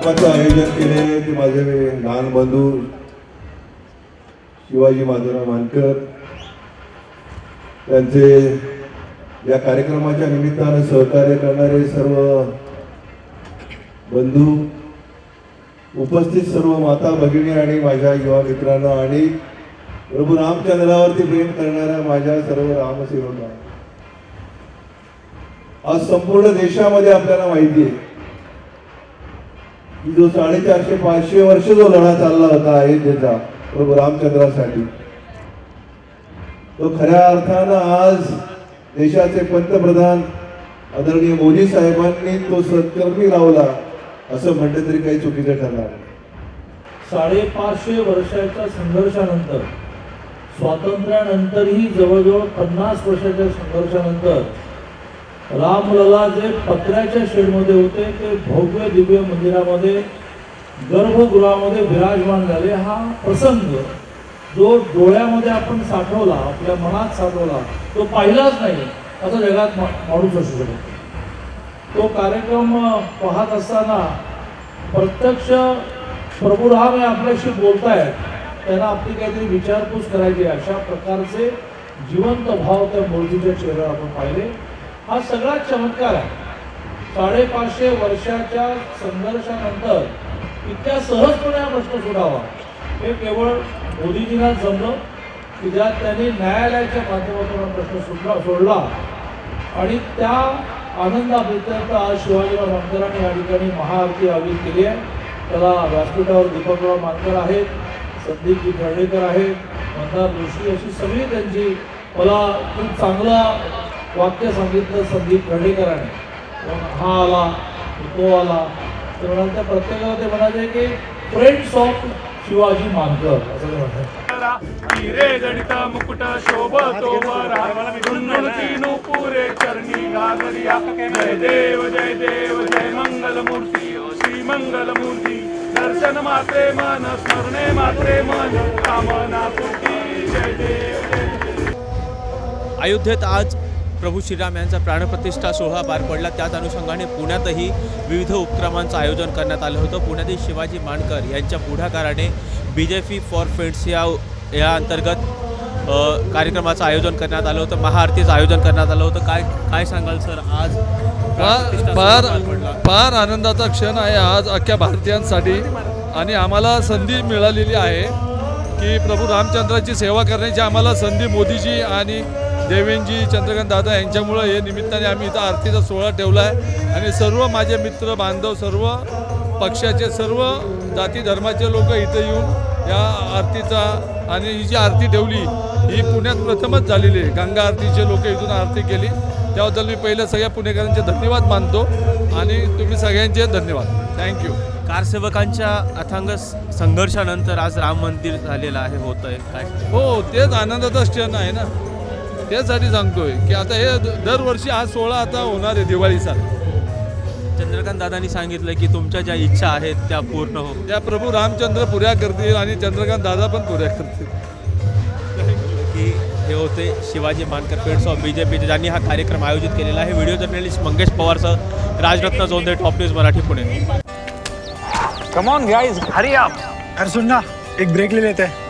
महत्वाचं आयोजन केले ते माझे लहान बंधू शिवाजी माधवराव मानकर त्यांचे या कार्यक्रमाच्या निमित्तानं सहकार्य करणारे सर्व बंधू उपस्थित सर्व माता भगिनी आणि माझ्या युवा मित्रांना आणि प्रभू रामचंद्रावरती प्रेम करणाऱ्या माझ्या सर्व रामसेवकांना. आज संपूर्ण देशामध्ये आपल्याला माहिती आहे. की जो साडेचारशे पाचशे वर्ष जो लढा चालला होता अयोध्येचा प्रभू रामचंद्रासाठी. तो खऱ्या अर्थानं आज देशाचे पंतप्रधान आदरणीय मोदी साहेबांनी तो सत्कर्मी लावला असं म्हटलं तरी काही चुकीचं ठरणार साडेपाचशे वर्षाच्या संघर्षानंतर स्वातंत्र्यानंतरही जवळजवळ पन्नास वर्षाच्या संघर्षानंतर रामलला जे पत्र्याच्या शेडमध्ये होते ते भव्य दिव्य मंदिरामध्ये गर्भगृहामध्ये विराजमान झाले. हा प्रसंग जो डोळ्यामध्ये आपण साठवला आपल्या मनात साठवला तो पाहिलाच नाही. असं जगात मा- माणूस असू शकतो तो कार्यक्रम पाहत असताना प्रत्यक्ष प्रभू राम हे आपल्याशी बोलतायत त्यांना आपली काहीतरी विचारपूस करायची अशा प्रकारचे जिवंत भाव त्या मूर्तीच्या चेहऱ्यावर आपण पाहिले. हा सगळा चमत्कार आहे. साडेपाचशे वर्षाच्या संघर्षानंतर इतक्या सहजपणे हा प्रश्न सोडावा. हे केवळ मोदीजींना जमलं. की ज्यात त्यांनी न्यायालयाच्या माध्यमातून हा प्रश्न सुटला सोडला. आणि त्या आनंदाबद्दल आज शिवाजीराव मानकरांनी या ठिकाणी महाआरती आयोजित केली आहे. त्याला व्यासपीठावर दीपकराव मानकर आहेत संदीपजी खर्डेकर आहेत मंदार जोशी अशी सगळी त्यांची मला खूप चांगला वाक्य सांगितलं संदीप खर्डेकरांनी मग हा आला तो आला. ते म्हणाले त्या प्रत्येकाला ते म्हणाले की फ्रेंड्स ऑफ शिवाजी मानकर. असं ते हिरे जडित मुकुट शोभतो दुन्नुती नुपुरे चरणी गागरिया जय देव जय देव जय मंगल मूर्ती श्री मंगल मूर्ती दर्शन मात्रे मन स्मरणे मात्रे मन कामना पूर्ती. जय देव जय देव. अयोध्येत आज प्रभू श्रीराम यांचा प्राणप्रतिष्ठा सोहळा पार पडला. त्याच अनुषंगाने पुण्यातही विविध उपक्रमांचं आयोजन करण्यात आलं होतं. पुण्यातील शिवाजी मानकर यांच्या पुढाकाराने बी जे पी फॉर फ्रेंड्स या या अंतर्गत कार्यक्रमाचं आयोजन करण्यात आलं होतं. महाआरतीचं आयोजन करण्यात आलं होतं. काय काय सांगाल सर? आज फार. फार आनंदाचा क्षण आहे आज अख्ख्या भारतीयांसाठी. आणि आम्हाला संधी मिळालेली आहे की प्रभू रामचंद्राची सेवा करण्याची आम्हाला संधी मोदीजी आणि देवेंजी चंद्रकांत दादा यांच्यामुळं हे निमित्ताने आम्ही इथं आरतीचा सोहळा ठेवला आहे. आणि सर्व माझे मित्र बांधव सर्व पक्षाचे सर्व जाती धर्माचे लोक इथं येऊन या आरतीचा आणि ही जी आरती ठेवली ही पुण्यात प्रथमच झालेली आहे. गंगा आरतीचे लोक इथून आरती केली. त्याबद्दल मी पहिलं सगळ्या पुणेकरांचे धन्यवाद मानतो. आणि तुम्ही सगळ्यांचे धन्यवाद. थँक्यू कारसेवकांच्या अथांग संघर्षानंतर आज राम मंदिर झालेलं आहे होतं आहे काय? हो तेच आनंदाचा क्षण आहे ना. त्यासाठी सांगतोय की आता हे दरवर्षी हा सोहळा आता होणार आहे दिवाळीचा चंद्रकांत दादांनी सांगितलं की तुमच्या ज्या इच्छा आहेत त्या पूर्ण हो. त्या प्रभू रामचंद्र पुऱ्या करतील आणि चंद्रकांत दादा पण पुऱ्या करतील. की हे होते Shivaji Mankar friends of B J P ज्यांनी हा कार्यक्रम आयोजित केलेला आहे. Video journalist Mangesh पवारसह Rajratna Jondhe top news Marathi Pune. Come on guys hurry up अरे सुन ना एक ब्रेक ले लेते हैं.